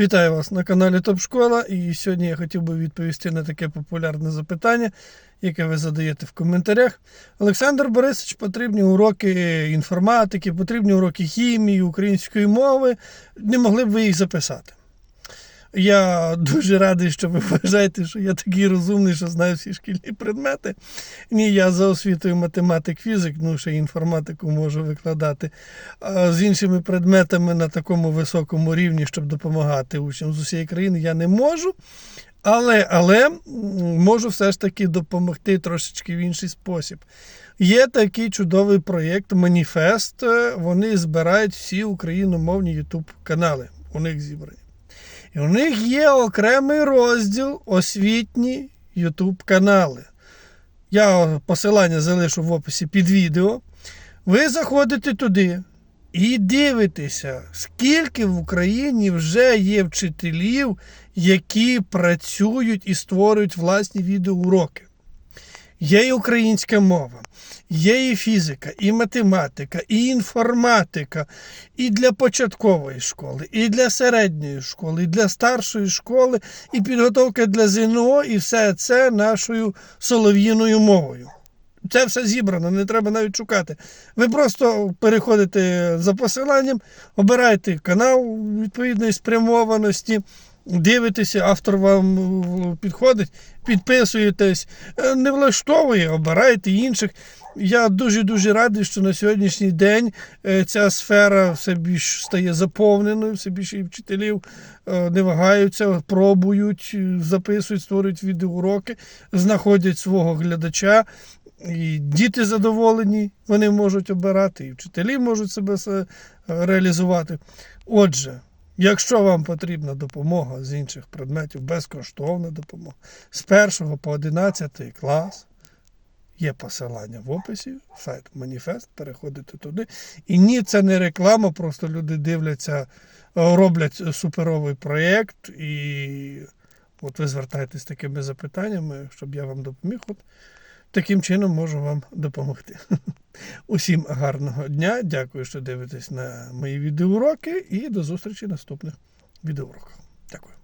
Вітаю вас на каналі Топ Школа. І сьогодні я хотів би відповісти на таке популярне запитання, яке ви задаєте в коментарях. Олександр Борисович, потрібні уроки інформатики, потрібні уроки хімії, української мови. Не могли б ви їх записати? Я дуже радий, що ви вважаєте, що я такий розумний, що знаю всі шкільні предмети. Ні, я за освітою математик-фізик, ну ще інформатику можу викладати. А з іншими предметами на такому високому рівні, щоб допомагати учням з усієї країни, я не можу. Але, але можу все ж таки допомогти трошечки в інший спосіб. Є такий чудовий проєкт Маніфест. Вони збирають всі україномовні YouTube канали. У них зібрані. І у них є окремий розділ освітні YouTube канали. Я посилання залишу в описі під відео. Ви заходите туди і дивитеся, скільки в Україні вже є вчителів, які працюють і створюють власні відеоуроки. Є і українська мова, є і фізика, і математика, і інформатика, і для початкової школи, і для середньої школи, і для старшої школи, і підготовка для ЗНО, і все це нашою солов'їною мовою. Це все зібрано, не треба навіть шукати. Ви просто переходите за посиланням, обираєте канал відповідної спрямованості, дивитеся, автор вам підходить, підписуєтесь, Е, не влаштовує, обираєте інших. Я дуже-дуже радий, що на сьогоднішній день е, ця сфера все більш стає заповненою, все більше вчителів е, не вагаються, пробують, записують, створюють відеоуроки, знаходять свого глядача. І діти задоволені, вони можуть обирати, і вчителі можуть себе реалізувати. Отже, якщо вам потрібна допомога з інших предметів, безкоштовна допомога, з 1 по 11 клас, є посилання в описі, сайт Маніфест, переходите туди. І ні, це не реклама, просто люди дивляться, е, роблять суперовий проєкт, і от ви звертаєтесь з такими запитаннями, щоб я вам допоміг. От таким чином можу вам допомогти. Усім гарного дня. Дякую, що дивитесь на мої відеоуроки, і до зустрічі в наступних відеоуроках. Дякую.